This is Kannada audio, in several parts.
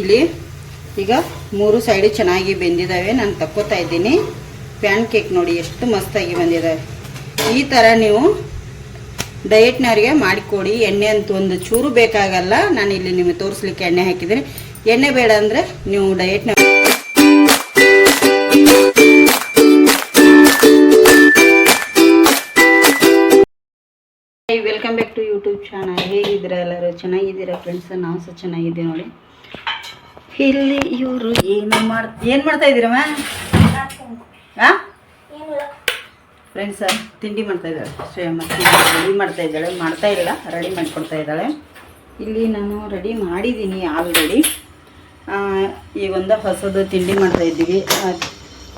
ಇಲ್ಲಿ ಈಗ ಮೂರು ಸೈಡು ಚೆನ್ನಾಗಿ ಬೆಂದಿದ್ದಾವೆ ನಾನು ತಕ್ಕೋತಾ ಇದ್ದೀನಿ. ಪ್ಯಾನ್ ಕೇಕ್ ನೋಡಿ ಎಷ್ಟು ಮಸ್ತಾಗಿ ಬಂದಿದ್ದಾವೆ ಈ ಥರ ನೀವು ಡಯಟ್ನವ್ರಿಗೆ ಮಾಡಿಕೊಡಿ. ಎಣ್ಣೆ ಅಂತ ಒಂದು ಚೂರು ಬೇಕಾಗಲ್ಲ. ನಾನು ಇಲ್ಲಿ ನಿಮಗೆ ತೋರಿಸ್ಲಿಕ್ಕೆ ಎಣ್ಣೆ ಹಾಕಿದ್ದೀನಿ. ಎಣ್ಣೆ ಬೇಡ ಅಂದರೆ ನೀವು ಡಯಟ್ನ welcome back to YouTube channel ಹೇಗಿದ್ದೀರಾ ಎಲ್ಲರೂ? ಚೆನ್ನಾಗಿದ್ದೀರಾ ಫ್ರೆಂಡ್ಸ್ ನಾವು ಸಹ ಚೆನ್ನಾಗಿದ್ದೀವಿ ನೋಡಿ. ಇಲ್ಲಿ ಇವರು ಏನು ಮಾಡ್, ಏನು ಮಾಡ್ತಾ ಇದ್ದೀರಮ್ಮ? ಫ್ರೆಂಡ್ಸ್ ತಿಂಡಿ ಮಾಡ್ತಾ ಇದ್ದಾಳೆ ಶ್ರೇಯಮ್ಮ ರೆಡಿ ಮಾಡ್ತಾ ಇದ್ದಾಳೆ. ಮಾಡ್ತಾ ಇಲ್ಲ, ರೆಡಿ ಮಾಡ್ಕೊಡ್ತಾ ಇದ್ದಾಳೆ. ಇಲ್ಲಿ ನಾನು ರೆಡಿ ಮಾಡಿದ್ದೀನಿ ಆಲ್ರೆಡಿ ಈ ಒಂದು ಹೊಸದು ತಿಂಡಿ ಮಾಡ್ತಾ ಇದ್ದೀವಿ.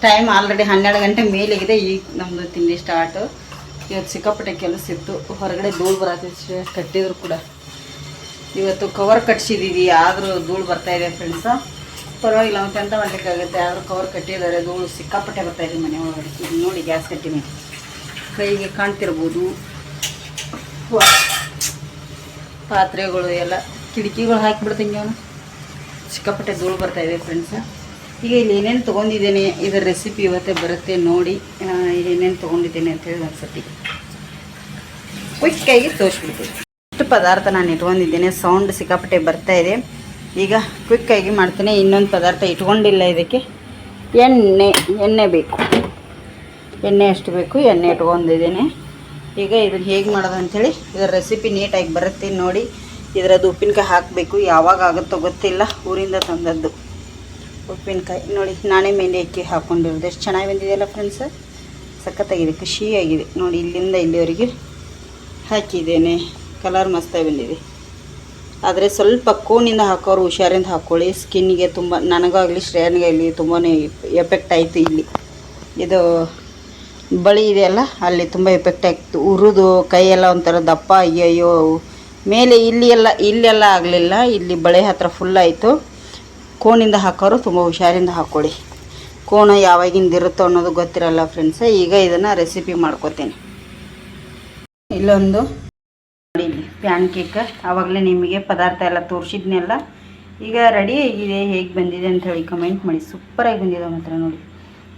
ಟೈಮ್ ಆಲ್ರೆಡಿ ಹನ್ನೆರಡು ಗಂಟೆ ಮೇಲಿಗಿದೆ. ಈಗ ನಮ್ಮದು ತಿಂಡಿ ಸ್ಟಾರ್ಟು ಇವತ್ತು ಸಿಕ್ಕಾಪಟ್ಟೆ ಕೆಲಸ ಇತ್ತು. ಹೊರಗಡೆ ಧೂಳು ಬರತ್ತೆ. ಕಟ್ಟಿದ್ರು ಕೂಡ. ಇವತ್ತು ಕವರ್ ಕಟ್ಸಿದ್ದೀವಿ ಆದರೂ ಧೂಳು ಬರ್ತಾ ಇದೆ ಫ್ರೆಂಡ್ಸ ಪರವಾಗಿಲ್ಲ ಮತ್ತೆ ಎಂತ ಮಾಡಲಿಕ್ಕಾಗುತ್ತೆ, ಆದರೂ ಕವರ್ ಕಟ್ಟಿದ್ದಾರೆ, ಧೂಳು ಸಿಕ್ಕಾಪಟ್ಟೆ ಬರ್ತಾ ಇದೆ ಮನೆ ಒಳಗಡೆ. ನೋಡಿ ಗ್ಯಾಸ್ ಕಟ್ಟಿ ಮೇಲೆ. ಕೈಗೆ ಕಾಣ್ತಿರ್ಬೋದು. ಪಾತ್ರೆಗಳು ಎಲ್ಲ, ಕಿಟಕಿಗಳು ಹಾಕಿಬಿಡ್ತೀನಿ ಅವನು ಸಿಕ್ಕಾಪಟ್ಟೆ ಧೂಳು ಬರ್ತಾ ಇದೆ ಫ್ರೆಂಡ್ಸ ಈಗ ಇಲ್ಲಿ ಏನೇನು ತೊಗೊಂಡಿದ್ದೇನೆ, ಇದರ ರೆಸಿಪಿ ಇವತ್ತೇ ಬರುತ್ತೆ, ನೋಡಿ. ಏನೇನು ತೊಗೊಂಡಿದ್ದೇನೆ ಅಂತೇಳಿ ಒಂದ್ಸತಿ. ಕ್ವಿಕ್ಕಾಗಿ ತೋರಿಸ್ಬಿಡ್ತೀನಿ. ಪದಾರ್ಥ ನಾನು ಇಟ್ಕೊಂಡಿದ್ದೇನೆ. ಸೌಂಡ್ ಸಿಕ್ಕಾಪಟ್ಟೆ ಬರ್ತಾ ಇದೆ. ಈಗ ಕ್ವಿಕ್ಕಾಗಿ ಮಾಡ್ತೀನಿ. ಇನ್ನೊಂದು ಪದಾರ್ಥ ಇಟ್ಕೊಂಡಿಲ್ಲ ಇದಕ್ಕೆ. ಎಣ್ಣೆ ಎಣ್ಣೆ ಬೇಕು. ಎಣ್ಣೆ ಅಷ್ಟು ಬೇಕು? ಎಣ್ಣೆ ಇಟ್ಕೊಂಡಿದ್ದೇನೆ. ಈಗ ಇದನ್ನು ಹೇಗೆ ಮಾಡೋದು ಅಂಥೇಳಿ ಇದರ ರೆಸಿಪಿ ನೀಟಾಗಿ ಬರುತ್ತೆ ನೋಡಿ. ಇದರದ್ದು ಉಪ್ಪಿನಕಾಯಿ ಹಾಕಬೇಕು. ಯಾವಾಗ ಆಗುತ್ತೋ ಗೊತ್ತಿಲ್ಲ. ಊರಿಂದ ತಂದದ್ದು ಉಪ್ಪಿನಕಾಯಿ. ನೋಡಿ, ನಾನೇ ಮೇಲೆ ಅಕ್ಕಿ ಹಾಕ್ಕೊಂಡಿರೋದು ಎಷ್ಟು ಚೆನ್ನಾಗಿ ಬಂದಿದೆಯಲ್ಲ ಫ್ರೆಂಡ್ಸ್ ಸಖತ್ತಾಗಿದೆ. ಖುಷಿಯಾಗಿದೆ. ನೋಡಿ, ಇಲ್ಲಿಂದ ಇಲ್ಲಿವರೆಗೆ ಹಾಕಿದ್ದೇನೆ. ಕಲರ್ ಮಸ್ತಾಗಿ ಬಂದಿದೆ ಆದರೆ ಸ್ವಲ್ಪ ಕೋನಿಂದ ಹಾಕೋರು ಹುಷಾರಿಂದ ಹಾಕ್ಕೊಳ್ಳಿ ಸ್ಕಿನ್ನಿಗೆ ತುಂಬ ನನಗಾಗಲಿ ಶ್ರೇಯನಿಗಾಗಲಿ ತುಂಬಾ ಎಫೆಕ್ಟ್ ಆಯಿತು ಇಲ್ಲಿ. ಇದು ಬಳಿ ಇದೆಯಲ್ಲ ಅಲ್ಲಿ ತುಂಬ ಎಫೆಕ್ಟ್ ಆಗ್ತು ಉರಿದು, ಕೈಯೆಲ್ಲ ಒಂಥರ ದಪ್ಪ, ಅಯ್ಯಯ್ಯೋ. ಮೇಲೆ ಇಲ್ಲಿ ಎಲ್ಲ ಇಲ್ಲೆಲ್ಲ ಆಗಲಿಲ್ಲ. ಇಲ್ಲಿ ಬಳೆ ಹತ್ರ ಫುಲ್ ಆಯಿತು. ಕೋನಿಂದ ಹಾಕೋರು ತುಂಬ ಹುಷಾರಿಂದ ಹಾಕ್ಕೊಳ್ಳಿ ಕೋಣ ಯಾವಾಗಿಂದ ಇರುತ್ತೋ ಅನ್ನೋದು ಗೊತ್ತಿರಲ್ಲ ಫ್ರೆಂಡ್ಸ್ ಈಗ ಇದನ್ನು ರೆಸಿಪಿ ಮಾಡ್ಕೋತೀನಿ. ಇಲ್ಲೊಂದು ಪ್ಯಾನ್ ಕೇಕ್ ಆವಾಗಲೇ ನಿಮಗೆ ಪದಾರ್ಥ ಎಲ್ಲ ತೋರಿಸಿದ್ನೆಲ್ಲ. ಈಗ ರೆಡಿ ಆಗಿದೆ. ಹೇಗೆ ಬಂದಿದೆ ಅಂತ ಹೇಳಿ ಕಮೆಂಟ್ ಮಾಡಿ. ಸೂಪರಾಗಿ ಬಂದಿದೆ ಮಾತ್ರ ನೋಡಿ.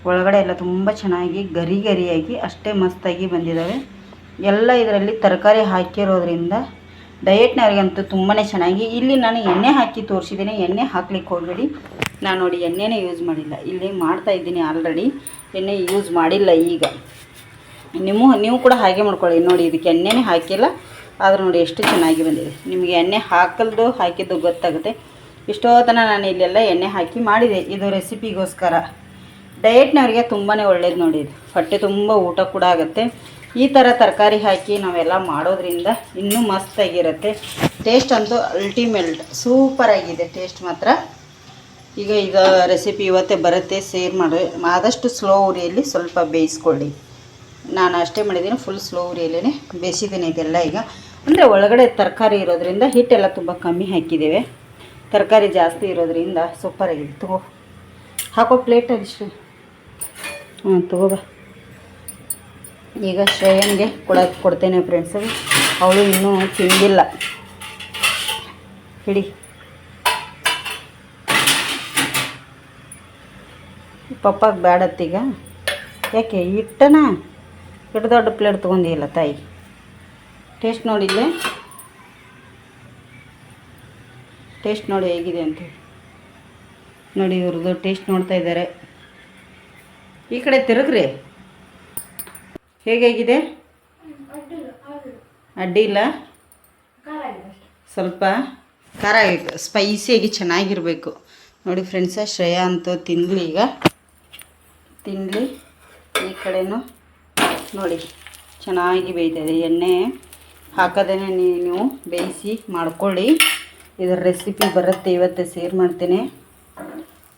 ಒಳಗಡೆ ಎಲ್ಲ ತುಂಬ ಚೆನ್ನಾಗಿ ಗರಿ ಗರಿಯಾಗಿ ಅಷ್ಟೇ ಮಸ್ತಾಗಿ ಬಂದಿದ್ದಾವೆ ಎಲ್ಲ ಇದರಲ್ಲಿ ತರಕಾರಿ ಹಾಕಿರೋದ್ರಿಂದ ಡಯೆಟ್ನವ್ರಿಗಂತೂ ತುಂಬಾ ಚೆನ್ನಾಗಿ. ಇಲ್ಲಿ ನಾನು ಎಣ್ಣೆ ಹಾಕಿ ತೋರಿಸಿದ್ದೀನಿ. ಎಣ್ಣೆ ಹಾಕ್ಲಿಕ್ಕೆ ಹೋಗಬೇಡಿ ನಾನು ನೋಡಿ ಎಣ್ಣೆನೇ ಯೂಸ್ ಮಾಡಿಲ್ಲ. ಇಲ್ಲಿ ಮಾಡ್ತಾ ಇದ್ದೀನಿ ಆಲ್ರೆಡಿ ಎಣ್ಣೆ ಯೂಸ್ ಮಾಡಿಲ್ಲ ಈಗ. ನಿಮ್ಮ, ನೀವು ಕೂಡ ಹಾಗೆ ಮಾಡ್ಕೊಳ್ಳಿ. ನೋಡಿ, ಇದಕ್ಕೆ ಎಣ್ಣೆನೇ ಹಾಕಿಲ್ಲ. ಆದರೂ ನೋಡಿ ಎಷ್ಟು ಚೆನ್ನಾಗಿ ಬಂದಿದೆ. ನಿಮಗೆ ಎಣ್ಣೆ ಹಾಕಲ್ದು ಹಾಕಿದ್ದು ಗೊತ್ತಾಗುತ್ತೆ. ಇಷ್ಟೋತನ ನಾನು ಇಲ್ಲೆಲ್ಲ ಎಣ್ಣೆ ಹಾಕಿ ಮಾಡಿದೆ. ಇದು ರೆಸಿಪಿಗೋಸ್ಕರ. ಡಯೆಟ್ನವ್ರಿಗೆ ತುಂಬಾ ಒಳ್ಳೇದು ನೋಡಿ ಇದು. ಹೊಟ್ಟೆ ತುಂಬ ಊಟ ಕೂಡ ಆಗುತ್ತೆ. ಈ ಥರ ತರಕಾರಿ ಹಾಕಿ ನಾವೆಲ್ಲ ಮಾಡೋದ್ರಿಂದ ಇನ್ನೂ ಮಸ್ತಾಗಿರುತ್ತೆ. ಟೇಸ್ಟ್ ಅಂತೂ ಅಲ್ಟಿಮೇಟ್ ಸೂಪರಾಗಿದೆ ಟೇಸ್ಟ್ ಮಾತ್ರ. ಈಗ ಈಗ ರೆಸಿಪಿ ಇವತ್ತೇ ಬರುತ್ತೆ ಸೇರ್ ಮಾಡಿ. ಆದಷ್ಟು ಸ್ಲೋ ಉರಿಯಲ್ಲಿ ಸ್ವಲ್ಪ ಬೇಯಿಸ್ಕೊಳ್ಳಿ. ನಾನು ಅಷ್ಟೇ ಮಾಡಿದ್ದೀನಿ ಫುಲ್ ಸ್ಲೋ ಉರಿಯಲ್ಲೇ ಬೇಯಿಸಿದ್ದೀನಿ ಇದೆಲ್ಲ ಈಗ. ಅಂದರೆ ಒಳಗಡೆ ತರಕಾರಿ ಇರೋದ್ರಿಂದ ಹಿಟ್ಟೆಲ್ಲ ತುಂಬ ಕಮ್ಮಿ ಹಾಕಿದ್ದೇವೆ. ತರಕಾರಿ ಜಾಸ್ತಿ ಇರೋದ್ರಿಂದ ಸೂಪರಾಗಿದೆ ತಗೋ. ಹಾಕೋ ಪ್ಲೇಟಲ್ಲಿ ಇಷ್ಟು ಹಾಂ ತಗೋಬ ಈಗ ಶ್ರೇಯನ್ಗೆ ಕೊಡೋಕ್ಕೆ ಕೊಡ್ತೇನೆ ಫ್ರೆಂಡ್ಸ್ ಅವಳು ಇನ್ನೂ ತಿಂದಿಲ್ಲ. ಹಿಡಿ. ಪಪ್ಪಾಗ ಬ್ಯಾಡತ್ತೀಗ. ಯಾಕೆ ಇಟ್ಟನ ಇಟ್ಟು ದೊಡ್ಡ ಪ್ಲೇಟ್ ತೊಗೊಂಡಿಲ್ಲ ತಾಯಿ? ಟೇಸ್ಟ್ ನೋಡಿಲ್ಲೇ ಟೇಸ್ಟ್ ನೋಡಿ ಹೇಗಿದೆ ಅಂತ ನೋಡಿ ಇವ್ರದ್ದು ಟೇಸ್ಟ್ ನೋಡ್ತಾ ಇದ್ದಾರೆ. ಈ ಕಡೆ ತಿರುಗ್ರಿ. ಹೇಗಾಗಿದೆ ಅಡ್ಡಿ ಇಲ್ಲ. ಸ್ವಲ್ಪ ಖಾರ ಸ್ಪೈಸಿಯಾಗಿ ಚೆನ್ನಾಗಿರಬೇಕು. ನೋಡಿ ಫ್ರೆಂಡ್ಸ, ಶ್ರೇಯಾ ಅಂತ ತಿನ್ನಲಿ ಈಗ. ತಿನ್ನಲಿ ಈ ಕಡೆನೂ ನೋಡಿ, ಚೆನ್ನಾಗಿ ಬೇಯ್ತದೆ ಎಣ್ಣೆ ಹಾಕೋದೇ ನೀವು ಬೇಯಿಸಿ ಮಾಡ್ಕೊಳ್ಳಿ. ಇದರ ರೆಸಿಪಿ ಬರುತ್ತೆ, ಇವತ್ತೇ ಸೇರ್ ಮಾಡ್ತೀನಿ.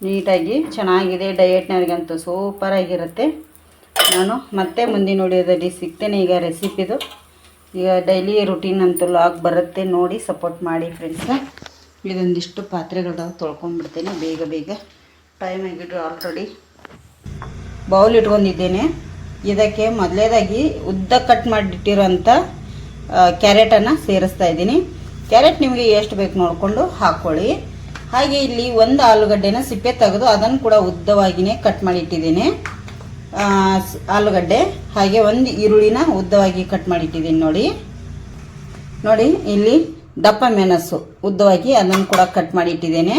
ನೀಟಾಗಿ ಚೆನ್ನಾಗಿದೆ ಡಯಟ್ನವ್ರಿಗಂತೂ ಸೂಪರಾಗಿರುತ್ತೆ ನಾನು ಮತ್ತೆ ಮುಂದಿನ ವಿಡಿಯೋದಲ್ಲಿ ಸಿಗ್ತೇನೆ ಈಗ ರೆಸಿಪಿದು ಈಗ ಡೈಲಿ ರುಟೀನ್ ಅಂತೂ ಲಾಗ್ ಬರುತ್ತೆ, ನೋಡಿ ಸಪೋರ್ಟ್ ಮಾಡಿ ಫ್ರೆಂಡ್ಸ ಇದೊಂದಿಷ್ಟು ಪಾತ್ರೆಗಳದಾವ ತೊಳ್ಕೊಂಡ್ಬಿಡ್ತೇನೆ, ಬೇಗ ಬೇಗ. ಟೈಮ್ ಆಗಿಟ್ಟು ಆಲ್ರೆಡಿ ಬೌಲ್ ಇಟ್ಕೊಂಡಿದ್ದೇನೆ. ಇದಕ್ಕೆ ಮೊದಲೇದಾಗಿ ಉದ್ದ ಕಟ್ ಮಾಡಿಟ್ಟಿರೋಂಥ ಕ್ಯಾರೆಟನ್ನು ಸೇರಿಸ್ತಾ ಇದ್ದೀನಿ. ಕ್ಯಾರೆಟ್ ನಿಮಗೆ ಎಷ್ಟು ಬೇಕು ನೋಡಿಕೊಂಡು ಹಾಕ್ಕೊಳ್ಳಿ ಹಾಗೆ ಇಲ್ಲಿ ಒಂದು ಆಲೂಗಡ್ಡೆನ ಸಿಪ್ಪೆ ತೆಗೆದು ಅದನ್ನು ಕೂಡ ಉದ್ದವಾಗಿಯೇ ಕಟ್ ಮಾಡಿ ಇಟ್ಟಿದ್ದೀನಿ ಆಲೂಗಡ್ಡೆ, ಹಾಗೆ ಒಂದು ಈರುಳ್ಳಿನ ಉದ್ದವಾಗಿ ಕಟ್ ಮಾಡಿ ಇಟ್ಟಿದ್ದೀನಿ ನೋಡಿ. ನೋಡಿ, ಇಲ್ಲಿ ದಪ್ಪ ಮೆಣಸು ಉದ್ದವಾಗಿ ಅದನ್ನು ಕೂಡ ಕಟ್ ಮಾಡಿ ಇಟ್ಟಿದ್ದೇನೆ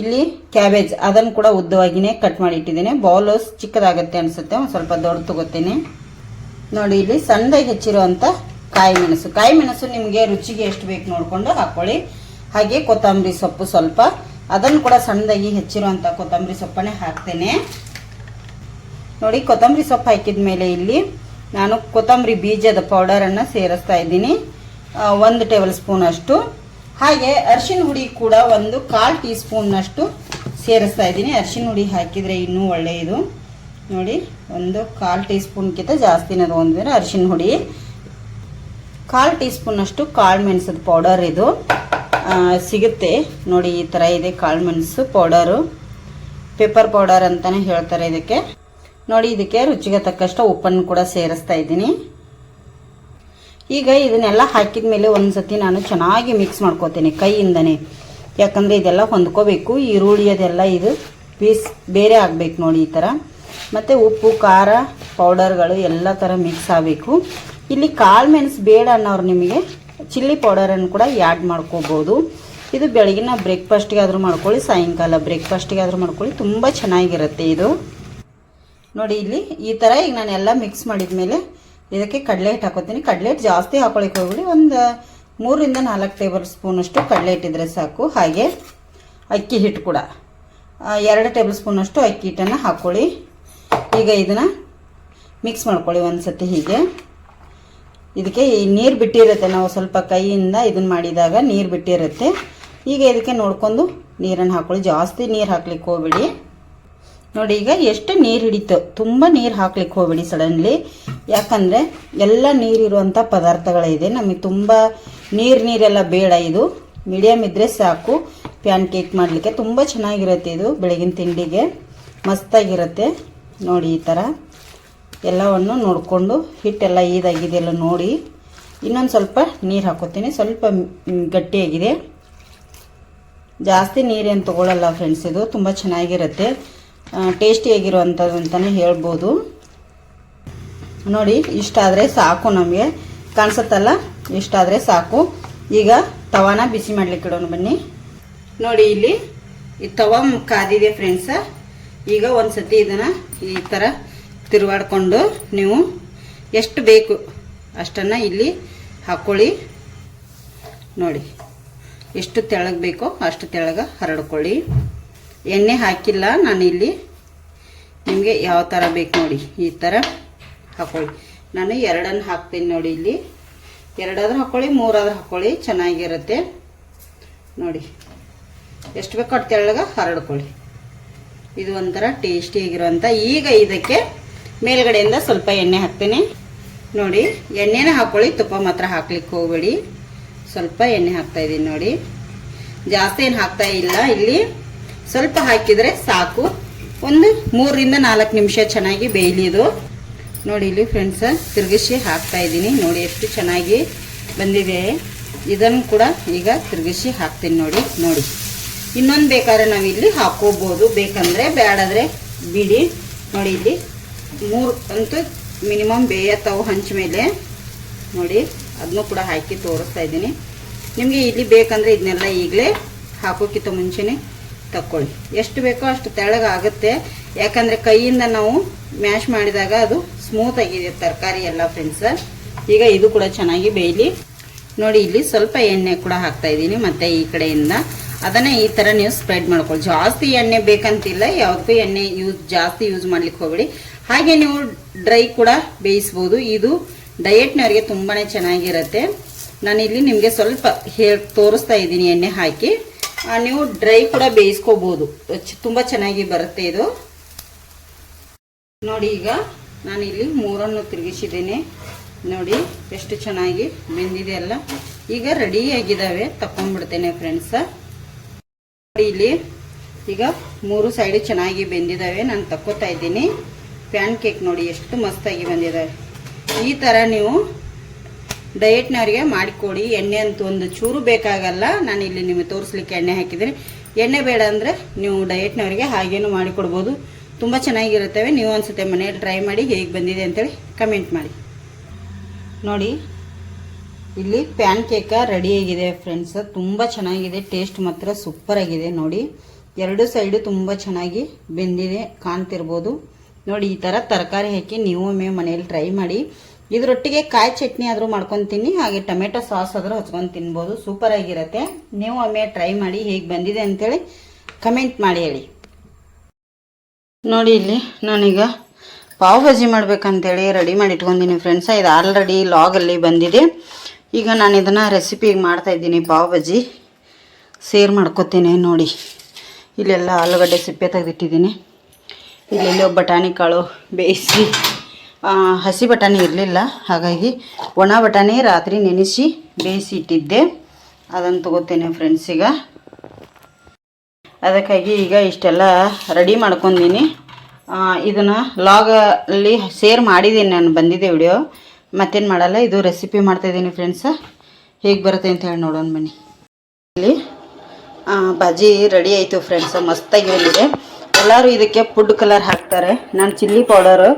ಇಲ್ಲಿ ಕ್ಯಾಬೇಜ್ ಅದನ್ನು ಕೂಡ ಉದ್ದವಾಗಿಯೇ ಕಟ್ ಮಾಡಿ ಇಟ್ಟಿದ್ದೇನೆ ಬೌಲು ಚಿಕ್ಕದಾಗತ್ತೆ ಅನಿಸುತ್ತೆ, ಒಂದು ಸ್ವಲ್ಪ ದೊಡ್ಡ ತಗೋತೀನಿ. ನೋಡಿ, ಇಲ್ಲಿ ಸಣ್ಣದಾಗಿ ಹೆಚ್ಚಿರುವಂಥ ಕಾಯಿ ಮೆಣಸು. ಕಾಯಿ ಮೆಣಸು ನಿಮಗೆ ರುಚಿಗೆ ಎಷ್ಟು ಬೇಕು ನೋಡಿಕೊಂಡು ಹಾಕ್ಕೊಳ್ಳಿ ಹಾಗೆ ಕೊತ್ತಂಬರಿ ಸೊಪ್ಪು ಸ್ವಲ್ಪ. ಅದನ್ನು ಕೂಡ ಸಣ್ಣದಾಗಿ ಹೆಚ್ಚಿರುವಂಥ ಕೊತ್ತಂಬರಿ ಸೊಪ್ಪನ್ನೇ ಹಾಕ್ತೇನೆ. ನೋಡಿ, ಕೊತ್ತಂಬರಿ ಸೊಪ್ಪು ಹಾಕಿದ ಮೇಲೆ ಇಲ್ಲಿ ನಾನು ಕೊತ್ತಂಬರಿ ಬೀಜದ ಪೌಡರನ್ನು ಸೇರಿಸ್ತಾ ಇದ್ದೀನಿ. ಒಂದು ಟೇಬಲ್ ಸ್ಪೂನ್ ಅಷ್ಟು. ಹಾಗೆ ಅರಿಶಿನ ಹುಡಿ ಕೂಡ ಒಂದು ಕಾಲು ಟೀ ಸ್ಪೂನ್ನಷ್ಟು ಸೇರಿಸ್ತಾ ಇದ್ದೀನಿ. ಅರಿಶಿನ ಹುಡಿ ಹಾಕಿದರೆ ಇನ್ನೂ ಒಳ್ಳೆಯದು. ನೋಡಿ, ಒಂದು ಕಾಲು ಟೀ ಸ್ಪೂನ್ಗಿಂತ ಜಾಸ್ತಿನೇ ಒಂದು ಅರಿಶಿನ ಹುಡಿ. ಕಾಲು ಟೀ ಸ್ಪೂನಷ್ಟು ಕಾಳು ಮೆಣಸದ ಪೌಡರ್ ಇದು. ಸಿಗುತ್ತೆ. ನೋಡಿ, ಈ ಥರ ಇದೆ ಕಾಳು ಮೆಣಸು ಪೌಡರು ಪೇಪರ್ ಪೌಡರ್ ಅಂತಲೇ ಹೇಳ್ತಾರೆ ಇದಕ್ಕೆ. ನೋಡಿ, ಇದಕ್ಕೆ ರುಚಿಗೆ ತಕ್ಕಷ್ಟು ಉಪ್ಪನ್ನು ಕೂಡ ಸೇರಿಸ್ತಾ ಇದ್ದೀನಿ. ಈಗ ಇದನ್ನೆಲ್ಲ ಹಾಕಿದ ಮೇಲೆ ಒಂದ್ಸತಿ ನಾನು ಚೆನ್ನಾಗಿ ಮಿಕ್ಸ್ ಮಾಡ್ಕೋತೀನಿ ಕೈಯಿಂದನೇ. ಯಾಕಂದರೆ ಇದೆಲ್ಲ ಹೊಂದ್ಕೋಬೇಕು. ಈರುಳ್ಳಿ ಅದೆಲ್ಲ ಇದು ಪೀಸ್ ಬೇರೆ ಆಗಬೇಕು ನೋಡಿ ಈ ಥರ ಮತ್ತು ಉಪ್ಪು, ಖಾರ ಪೌಡರ್ಗಳು ಎಲ್ಲ ಥರ ಮಿಕ್ಸ್ ಆಗಬೇಕು. ಇಲ್ಲಿ ಕಾಳು ಮೆಣಸು ಬೇಡ ಅನ್ನೋರು ನಿಮಗೆ ಚಿಲ್ಲಿ ಪೌಡರನ್ನು ಕೂಡ ಆ್ಯಡ್ ಮಾಡ್ಕೋಬೋದು. ಇದು ಬೆಳಗಿನ ಬ್ರೇಕ್ಫಾಸ್ಟ್ಗಾದರೂ ಮಾಡ್ಕೊಳ್ಳಿ, ಸಾಯಂಕಾಲ ಬ್ರೇಕ್ಫಾಸ್ಟ್ಗಾದರೂ ಮಾಡ್ಕೊಳ್ಳಿ, ತುಂಬ ಚೆನ್ನಾಗಿರುತ್ತೆ ಇದು. ನೋಡಿ ಇಲ್ಲಿ ಈ ಥರ ಈಗ ನಾನೆಲ್ಲ ಮಿಕ್ಸ್ ಮಾಡಿದ ಮೇಲೆ ಇದಕ್ಕೆ ಕಡಲೆ ಹಿಟ್ಟು ಹಾಕೋತೀನಿ. ಕಡಲೆ ಹಿಟ್ಟು ಜಾಸ್ತಿ ಹಾಕೊಳಕ್ಕೆ ಹೋಗ್ಬಿಡಿ. ಒಂದು ಮೂರರಿಂದ ನಾಲ್ಕು ಟೇಬಲ್ ಸ್ಪೂನಷ್ಟು ಕಡಲೆ ಹಿಟ್ಟಿದ್ರೆ ಸಾಕು. ಹಾಗೆ ಅಕ್ಕಿ ಹಿಟ್ಟು ಕೂಡ. ಎರಡು ಟೇಬಲ್ ಸ್ಪೂನಷ್ಟು ಅಕ್ಕಿ ಹಿಟ್ಟನ್ನು ಹಾಕ್ಕೊಳ್ಳಿ ಈಗ ಇದನ್ನು ಮಿಕ್ಸ್ ಮಾಡ್ಕೊಳ್ಳಿ ಒಂದು ಸತಿ ಹೀಗೆ. ಇದಕ್ಕೆ ಈ ನೀರು ಬಿಟ್ಟಿರುತ್ತೆ. ನಾವು ಸ್ವಲ್ಪ ಕೈಯಿಂದ ಇದನ್ನು ಮಾಡಿದಾಗ ನೀರು ಬಿಟ್ಟಿರುತ್ತೆ. ಈಗ ಇದಕ್ಕೆ ನೋಡ್ಕೊಂಡು ನೀರನ್ನು ಹಾಕೊಳ್ಳಿ. ಜಾಸ್ತಿ ನೀರು ಹಾಕ್ಲಿಕ್ಕೆ ಹೋಗ್ಬಿಡಿ. ನೋಡಿ, ಈಗ ಎಷ್ಟು ನೀರು ಹಿಡಿತು. ತುಂಬ ನೀರು ಹಾಕ್ಲಿಕ್ಕೆ ಹೋಗ್ಬಿಡಿ ಸಡನ್ಲಿ. ಯಾಕಂದರೆ ಎಲ್ಲ ನೀರಿರುವಂಥ ಪದಾರ್ಥಗಳಿದೆ. ನಮಗೆ ತುಂಬ ನೀರು ನೀರೆಲ್ಲ ಬೇಡ ಇದು. ಮೀಡಿಯಮ್ ಇದ್ದರೆ ಸಾಕು. ಪ್ಯಾನ್ ಕೇಕ್ ಮಾಡಲಿಕ್ಕೆ ತುಂಬ ಚೆನ್ನಾಗಿರುತ್ತೆ ಇದು, ಬೆಳಗಿನ ತಿಂಡಿಗೆ. ಮಸ್ತಾಗಿರುತ್ತೆ. ನೋಡಿ, ಈ ಥರ ಎಲ್ಲವನ್ನು ನೋಡಿಕೊಂಡು ಹಿಟ್ಟೆಲ್ಲ ಈದಾಗಿದೆಯಲ್ಲ ನೋಡಿ. ಇನ್ನೊಂದು ಸ್ವಲ್ಪ ನೀರು ಹಾಕೋತೀನಿ. ಸ್ವಲ್ಪ ಗಟ್ಟಿಯಾಗಿದೆ. ಜಾಸ್ತಿ ನೀರೇನು ತೊಗೊಳ್ಳಲ್ಲ ಫ್ರೆಂಡ್ಸ್ ಇದು. ತುಂಬ ಚೆನ್ನಾಗಿರುತ್ತೆ. ಟೇಸ್ಟಿಯಾಗಿರುವಂಥದ್ದು ಅಂತಲೇ ಹೇಳ್ಬೋದು. ನೋಡಿ ಇಷ್ಟಾದರೆ ಸಾಕು ನಮಗೆ. ಕಾಣಿಸುತ್ತಲ್ಲ? ಇಷ್ಟಾದರೆ ಸಾಕು. ಈಗ ತವಾನ ಬಿಸಿ ಮಾಡ್ಲಿಕ್ಕೆ ಇಡೋಣ ಬನ್ನಿ. ನೋಡಿ ಇಲ್ಲಿ ಈ ತವ ಕಾದಿದೆ ಫ್ರೆಂಡ್ಸ ಈಗ ಒಂದು ಸತಿ ಇದನ್ನು ಈ ಥರ ತಿರುವಾಡ್ಕೊಂಡು ನೀವು ಎಷ್ಟು ಬೇಕು ಅಷ್ಟನ್ನು ಇಲ್ಲಿ ಹಾಕ್ಕೊಳ್ಳಿ ನೋಡಿ, ಎಷ್ಟು ತೆಳಗೆ ಬೇಕೋ ಅಷ್ಟು ತೆಳಗೆ ಹರಡ್ಕೊಳ್ಳಿ. ಎಣ್ಣೆ ಹಾಕಿಲ್ಲ ನಾನಿಲ್ಲಿ. ನಿಮಗೆ ಯಾವ ಥರ ಬೇಕು ನೋಡಿ, ಈ ಥರ ಹಾಕ್ಕೊಳ್ಳಿ ನಾನು ಎರಡನ್ನು ಹಾಕ್ತೀನಿ ನೋಡಿ ಇಲ್ಲಿ. ಎರಡಾದ್ರೂ ಹಾಕ್ಕೊಳ್ಳಿ ಮೂರಾದ್ರೂ ಹಾಕ್ಕೊಳ್ಳಿ ಚೆನ್ನಾಗಿರುತ್ತೆ. ನೋಡಿ, ಎಷ್ಟು ಬೇಕೋ ಅಷ್ಟು ತೆಳ್ಳಗೆ ಹರಡ್ಕೊಳ್ಳಿ. ಇದು ಒಂಥರ ಟೇಸ್ಟಿಯಾಗಿರುವಂಥ ಈಗ ಇದಕ್ಕೆ ಮೇಲ್ಗಡೆಯಿಂದ ಸ್ವಲ್ಪ ಎಣ್ಣೆ ಹಾಕ್ತೀನಿ. ನೋಡಿ, ಎಣ್ಣೆನ ಹಾಕ್ಕೊಳ್ಳಿ ತುಪ್ಪ ಮಾತ್ರ ಹಾಕ್ಲಿಕ್ಕೆ ಹೋಗಬೇಡಿ. ಸ್ವಲ್ಪ ಎಣ್ಣೆ ಹಾಕ್ತಾ ಇದ್ದೀನಿ ನೋಡಿ. ಜಾಸ್ತಿ ಏನು ಹಾಕ್ತಾ ಇಲ್ಲ. ಇಲ್ಲಿ ಸ್ವಲ್ಪ ಹಾಕಿದರೆ ಸಾಕು. ಒಂದು ಮೂರರಿಂದ ನಾಲ್ಕು ನಿಮಿಷ ಚೆನ್ನಾಗಿ ಬೇಯಲಿ ಇದು ನೋಡಿ ಇಲ್ಲಿ ಫ್ರೆಂಡ್ಸ, ತಿರುಗಿಸಿ ಹಾಕ್ತಾ ಇದ್ದೀನಿ. ನೋಡಿ ಎಷ್ಟು ಚೆನ್ನಾಗಿ ಬಂದಿದೆ. ಇದನ್ನು ಕೂಡ ಈಗ ತಿರುಗಿಸಿ ಹಾಕ್ತೀನಿ ನೋಡಿ ನೋಡಿ. ಇನ್ನೊಂದು ಬೇಕಾದ್ರೆ ನಾವು ಇಲ್ಲಿ ಹಾಕೋಬೋದು. ಬೇಕಂದರೆ ಬೇಡಾದರೆ ಬಿಡಿ. ನೋಡಿ ಇಲ್ಲಿ ಮೂರು ಅಂತೂ ಮಿನಿಮಮ್ ಬೇಯತ್ತವು ಹಂಚ ಮೇಲೆ ನೋಡಿ ಅದನ್ನು ಕೂಡ ಹಾಕಿ ತೋರಿಸ್ತಾ ಇದ್ದೀನಿ. ನಿಮಗೆ ಇಲ್ಲಿ ಬೇಕಂದರೆ ಇದನ್ನೆಲ್ಲ ಈಗಲೇ ಹಾಕೋಕ್ಕಿಂತ ಮುಂಚೆನೇ ತಕ್ಕೊಳ್ಳಿ. ಎಷ್ಟು ಬೇಕೋ ಅಷ್ಟು ತೆಳಗಾಗುತ್ತೆ ಯಾಕಂದರೆ ಕೈಯಿಂದ ನಾವು ಮ್ಯಾಶ್ ಮಾಡಿದಾಗ ಅದು ಸ್ಮೂತ್ ಆಗಿದೆ ತರಕಾರಿ ಎಲ್ಲ ಫ್ರೆಂಡ್ಸ ಈಗ ಇದು ಕೂಡ ಚೆನ್ನಾಗಿ ಬೇಯಲಿ. ನೋಡಿ, ಇಲ್ಲಿ ಸ್ವಲ್ಪ ಎಣ್ಣೆ ಕೂಡ ಹಾಕ್ತಾ ಇದ್ದೀನಿ ಮತ್ತೆ ಈ ಕಡೆಯಿಂದ. ಅದನ್ನು ಈ ಥರ ನೀವು ಸ್ಪ್ರೆಡ್ ಮಾಡ್ಕೊಳ್ಳಿ. ಜಾಸ್ತಿ ಎಣ್ಣೆ ಬೇಕಂತಿಲ್ಲ ಯಾವತ್ತೂ ಎಣ್ಣೆ ಯೂಸ್ ಜಾಸ್ತಿ ಯೂಸ್ ಮಾಡ್ಲಿಕ್ಕೆ ಹೋಗ್ಬೇಡಿ. ಹಾಗೆ ನೀವು ಡ್ರೈ ಕೂಡ ಬೇಯಿಸ್ಬೋದು. ಇದು ಡಯೆಟ್ನವರಿಗೆ ತುಂಬಾ ಚೆನ್ನಾಗಿರುತ್ತೆ. ನಾನಿಲ್ಲಿ ನಿಮಗೆ ಸ್ವಲ್ಪ ಹೇ ತೋರಿಸ್ತಾ ಇದ್ದೀನಿ ಎಣ್ಣೆ ಹಾಕಿ. ನೀವು ಡ್ರೈ ಕೂಡ ಬೇಯಿಸ್ಕೋಬೋದು. ತುಂಬ ಚೆನ್ನಾಗಿ ಬರುತ್ತೆ ಇದು. ನೋಡಿ ಈಗ ನಾನು ಇಲ್ಲಿ ಮೂರನ್ನು ತಿರುಗಿಸಿದ್ದೀನಿ. ನೋಡಿ ಎಷ್ಟು ಚೆನ್ನಾಗಿ ಬೆಂದಿದೆ ಅಲ್ಲ. ಈಗ ರೆಡಿ ಆಗಿದ್ದಾವೆ. ತಕೊಂಡ್ಬಿಡ್ತೇನೆ ಫ್ರೆಂಡ್ಸ ನೋಡಿ ಇಲ್ಲಿ ಈಗ ಮೂರು ಸೈಡ್ ಚೆನ್ನಾಗಿ ಬೆಂದಿದ್ದಾವೆ. ನಾನು ತಕ್ಕೋತಾ ಇದ್ದೀನಿ. ಪ್ಯಾನ್ ಕೇಕ್ ನೋಡಿ, ಎಷ್ಟು ಮಸ್ತಾಗಿ ಬಂದಿದೆ. ಈ ಥರ ನೀವು ಡಯಟ್ನವರಿಗೆ ಮಾಡಿಕೊಡಿ. ಎಣ್ಣೆ ಅಂತ ಒಂದು ಚೂರು ಬೇಕಾಗಲ್ಲ. ನಾನು ಇಲ್ಲಿ ನಿಮಗೆ ತೋರಿಸ್ಲಿಕ್ಕೆ ಎಣ್ಣೆ ಹಾಕಿದ್ದೀನಿ. ಎಣ್ಣೆ ಬೇಡ ಅಂದರೆ ನೀವು ಡಯಟ್ನವರಿಗೆ ಹಾಗೇನು ಮಾಡಿಕೊಡ್ಬೋದು. ತುಂಬ ಚೆನ್ನಾಗಿರುತ್ತವೆ. ನೀವು ಅನ್ಸುತ್ತೆ ಮನೆಯಲ್ಲಿ ಟ್ರೈ ಮಾಡಿ ಹೇಗೆ ಬಂದಿದೆ ಅಂತೇಳಿ ಕಮೆಂಟ್ ಮಾಡಿ. ನೋಡಿ, ಇಲ್ಲಿ ಪ್ಯಾನ್ ಕೇಕ ರೆಡಿಯಾಗಿದೆ ಫ್ರೆಂಡ್ಸ್. ತುಂಬ ಚೆನ್ನಾಗಿದೆ. ಟೇಸ್ಟ್ ಮಾತ್ರ ಸೂಪರ್ ಆಗಿದೆ. ನೋಡಿ, ಎರಡು ಸೈಡು ತುಂಬ ಚೆನ್ನಾಗಿ ಬೆಂದಿದೆ, ಕಾಣ್ತಿರ್ಬೋದು. ನೋಡಿ, ಈ ಥರ ತರಕಾರಿ ಹಾಕಿ ನೀವು ಒಮ್ಮೆ ಮನೆಯಲ್ಲಿ ಟ್ರೈ ಮಾಡಿ. ಇದರೊಟ್ಟಿಗೆ ಕಾಯಿ ಚಟ್ನಿ ಆದರೂ ಮಾಡ್ಕೊತೀನಿ, ಹಾಗೆ ಟೊಮೆಟೊ ಸಾಸ್ ಆದರೂ ಹಚ್ಕೊಂಡು ತಿನ್ಬೋದು. ಸೂಪರ್ ಆಗಿರುತ್ತೆ. ನೀವು ಒಮ್ಮೆ ಟ್ರೈ ಮಾಡಿ ಹೇಗೆ ಬಂದಿದೆ ಅಂತೇಳಿ ಕಮೆಂಟ್ ಮಾಡಿ ಹೇಳಿ. ನೋಡಿ, ಇಲ್ಲಿ ನಾನೀಗ ಪಾವ್ ಭಾಜಿ ಮಾಡ್ಬೇಕಂತೇಳಿ ರೆಡಿ ಮಾಡಿ ಇಟ್ಕೊಂಡಿನಿ ಫ್ರೆಂಡ್ಸ ಇದು ಆಲ್ರೆಡಿ ಲಾಗಲ್ಲಿ ಬಂದಿದೆ. ಈಗ ನಾನು ಇದನ್ನು ರೆಸಿಪಿಗೆ ಮಾಡ್ತಾ ಇದ್ದೀನಿ ಪಾವ್ ಭಾಜಿ. ಸೇರ್ ಮಾಡ್ಕೋತೀನಿ ನೋಡಿ. ಇಲ್ಲೆಲ್ಲ ಆಲೂಗಡ್ಡೆ ಸಿಪ್ಪೆ ತೆಗೆದಿಟ್ಟಿದ್ದೀನಿ. ಇಲ್ಲೆಲ್ಲೋ ಬಟಾಣಿ ಕಾಳು ಬೇಯಿಸಿ ಹಸಿ ಬಟಾಣಿ ಇರಲಿಲ್ಲ. ಹಾಗಾಗಿ ಒಣ ಬಟಾಣಿ ರಾತ್ರಿ ನೆನೆಸಿ ಬೇಯಿಸಿ ಇಟ್ಟಿದ್ದೆ ಅದನ್ನು ತಗೋತೇನೆ ಫ್ರೆಂಡ್ಸ್ ಈಗ. ಅದಕ್ಕಾಗಿ ಈಗ ಇಷ್ಟೆಲ್ಲ ರೆಡಿ ಮಾಡ್ಕೊಂಡೀನಿ. ಇದನ್ನು ಲಾಗಲ್ಲಿ ಶೇರ್ ಮಾಡಿದ್ದೀನಿ ನಾನು ಬಂದಿದ್ದೆ ವಿಡಿಯೋ ಮತ್ತೇನು ಮಾಡಲ್ಲ, ಇದು ರೆಸಿಪಿ ಮಾಡ್ತಾಯಿದ್ದೀನಿ ಫ್ರೆಂಡ್ಸ ಹೇಗೆ ಬರುತ್ತೆ ಅಂತ ಹೇಳಿ ನೋಡೋಣ ಬನ್ನಿ. ಇಲ್ಲಿ ಬಾಜಿ ರೆಡಿ ಆಯಿತು ಫ್ರೆಂಡ್ಸ್ ಮಸ್ತಾಗಿ ಬಂದಿದೆ. ಎಲ್ಲರೂ ಇದಕ್ಕೆ ಫುಡ್ ಕಲರ್ ಹಾಕ್ತಾರೆ. ನಾನು chilli powder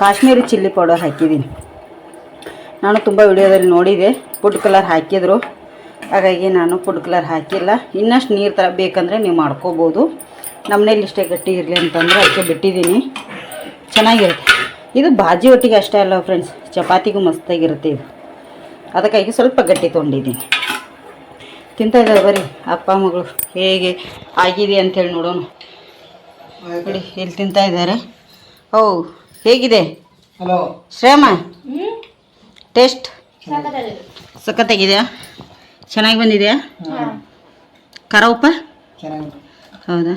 Kashmiri chilli powder ಹಾಕಿದ್ದೀನಿ ನಾನು ತುಂಬ ವಿಡಿಯೋದಲ್ಲಿ ನೋಡಿದೆ ಫುಡ್ ಕಲರ್ ಹಾಕಿದರು. ಹಾಗಾಗಿ ನಾನು ಫುಡ್ ಕಲರ್ ಹಾಕಿಲ್ಲ. ಇನ್ನಷ್ಟು ನೀರು ಥರ ಬೇಕಂದರೆ ನೀವು ಮಾಡ್ಕೋಬೋದು. ನಮ್ಮನೇಲಿ ಇಷ್ಟೇ ಗಟ್ಟಿ ಇರಲಿ ಅಂತಂದರೆ ಅದಕ್ಕೆ ಬಿಟ್ಟಿದ್ದೀನಿ ಚೆನ್ನಾಗಿರುತ್ತೆ. ಇದು ಬಾಜಿ ಒಟ್ಟಿಗೆ ಅಷ್ಟೇ ಅಲ್ಲ ಫ್ರೆಂಡ್ಸ್ ಚಪಾತಿಗೂ ಮಸ್ತಾಗಿರುತ್ತೆ ಇದು. ಅದಕ್ಕಾಗಿ ಸ್ವಲ್ಪ ಗಟ್ಟಿ ತೊಗೊಂಡಿದ್ದೀನಿ ತಿಂತ ಇದ್ದಾರೆ ಬರೀ ಅಪ್ಪ, ಮಗಳು ಹೇಗೆ ಆಗಿದೆ ಅಂಥೇಳಿ ನೋಡೋಣ. ನೋಡಿ ಇಲ್ಲಿ ತಿಂತಾ ಇದ್ದಾರೆ? ಓ ಹೇಗಿದೆ? ಹಲೋ ಶ್ರೇಮ? ಟೇಸ್ಟ್? ಸಖತ್ತಾಗಿದೆಯಾ? ಚೆನ್ನಾಗಿ ಬಂದಿದೆಯಾ? ಖಾರ ಉಪ್ಪ ಹೌದಾ?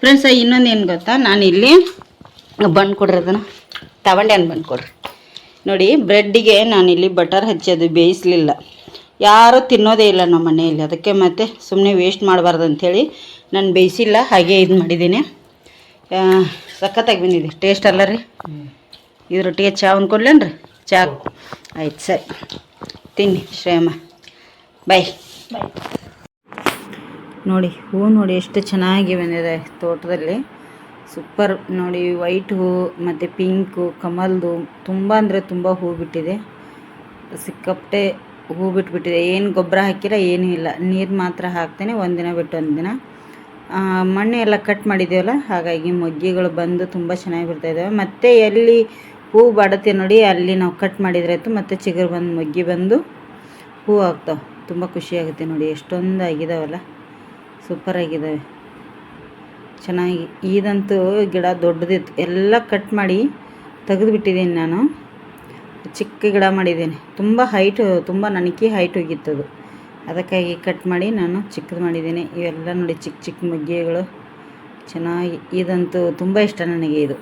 ಫ್ರೆಂಡ್ಸ್ ಇನ್ನೊಂದು ಏನು ಗೊತ್ತಾ? ನಾನು ಇಲ್ಲಿ ಬಂದು ಕೊಡ್ರಿ ಅದನ್ನು ತಗೊಂಡೆ ಬಂದು ಕೊಡ್ರಿ. ನೋಡಿ ಬ್ರೆಡ್ಡಿಗೆ ನಾನಿಲ್ಲಿ ಬಟರ್ ಹಚ್ಚೋದು ಬೇಯಿಸಲಿಲ್ಲ. ಯಾರೂ ತಿನ್ನೋದೇ ಇಲ್ಲ ನಮ್ಮ ಮನೆಯಲ್ಲಿ. ಅದಕ್ಕೆ ಮತ್ತೆ ಸುಮ್ಮನೆ ವೇಸ್ಟ್ ಮಾಡಬಾರ್ದು ಅಂಥೇಳಿ ನಾನು ಬೇಯಿಸಿಲ್ಲ ಹಾಗೆ ಇದು ಮಾಡಿದ್ದೀನಿ. ಸಖತ್ತಾಗಿ ಬಂದಿದೆ. ಟೇಸ್ಟ್ ಅಲ್ಲ ರೀ. ಇದ್ರೊಟ್ಟಿಗೆ ಚಾ ಒಂದು ಕೊಡ್ಲೇನ್ರಿ? ಚಾ ಆಯ್ತು ಸರಿ. ತಿನ್ನಿ ಶ್ರೇಯಮ್ಮ ಬಾಯ್ ನೋಡಿ, ಹೂ ನೋಡಿ ಎಷ್ಟು ಚೆನ್ನಾಗಿ ಬಂದಿದೆ ತೋಟದಲ್ಲಿ. ಸೂಪರ್ ನೋಡಿ ವೈಟ್ ಹೂ, ಮತ್ತು ಪಿಂಕು ಕಮಲ್ದು ತುಂಬ ಅಂದರೆ ತುಂಬ ಹೂ ಬಿಟ್ಟಿದೆ. ಸಿಕ್ಕಾಪಟ್ಟೆ ಹೂ ಬಿಟ್ಬಿಟ್ಟಿದೆ. ಏನು ಗೊಬ್ಬರ ಹಾಕಿಲ್ಲ ಏನೂ ಇಲ್ಲ ನೀರು ಮಾತ್ರ ಹಾಕ್ತೇನೆ, ಒಂದಿನ ಬಿಟ್ಟು ಒಂದಿನ. ಮಣ್ಣು ಎಲ್ಲ ಕಟ್ ಮಾಡಿದ್ದೇವಲ್ಲ ಹಾಗಾಗಿ ಮೊಗ್ಗಿಗಳು ಬಂದು ತುಂಬ ಚೆನ್ನಾಗಿ ಬರ್ತಾ ಇದ್ದಾವೆ ಮತ್ತು ಎಲ್ಲಿ ಹೂ ಬಾಡತ್ತೆ ನೋಡಿ, ಅಲ್ಲಿ ನಾವು ಕಟ್ ಮಾಡಿದ್ರಾಯ್ತು ಮತ್ತು ಚಿಗುರು ಬಂದು, ಮೊಗ್ಗಿ ಬಂದು ಹೂ ಆಗ್ತಾವೆ. ತುಂಬ ಖುಷಿಯಾಗುತ್ತೆ ನೋಡಿ, ಎಷ್ಟೊಂದು ಆಗಿದಾವಲ್ಲ. ಸೂಪರ್ ಆಗಿದ್ದಾವೆ ಚೆನ್ನಾಗಿ ಇದಂತೂ ಗಿಡ ದೊಡ್ಡದಿತ್ತು. ಎಲ್ಲ ಕಟ್ ಮಾಡಿ ತೆಗೆದುಬಿಟ್ಟಿದ್ದೀನಿ ನಾನು. ಚಿಕ್ಕ ಗಿಡ ಮಾಡಿದ್ದೀನಿ. ತುಂಬ ಹೈಟ್ ತುಂಬ ನನಗೆ ಹೈಟ್ ಹೋಗಿತ್ತದು. ಅದಕ್ಕಾಗಿ ಕಟ್ ಮಾಡಿ ನಾನು ಚಿಕ್ಕದು ಮಾಡಿದ್ದೀನಿ. ಇವೆಲ್ಲ ನೋಡಿ ಚಿಕ್ಕ ಚಿಕ್ಕ ಮಗ್ಗಿಗಳು. ಚೆನ್ನಾಗಿ, ಇದಂತೂ ತುಂಬ ಇಷ್ಟ ನನಗೆ ಇದು.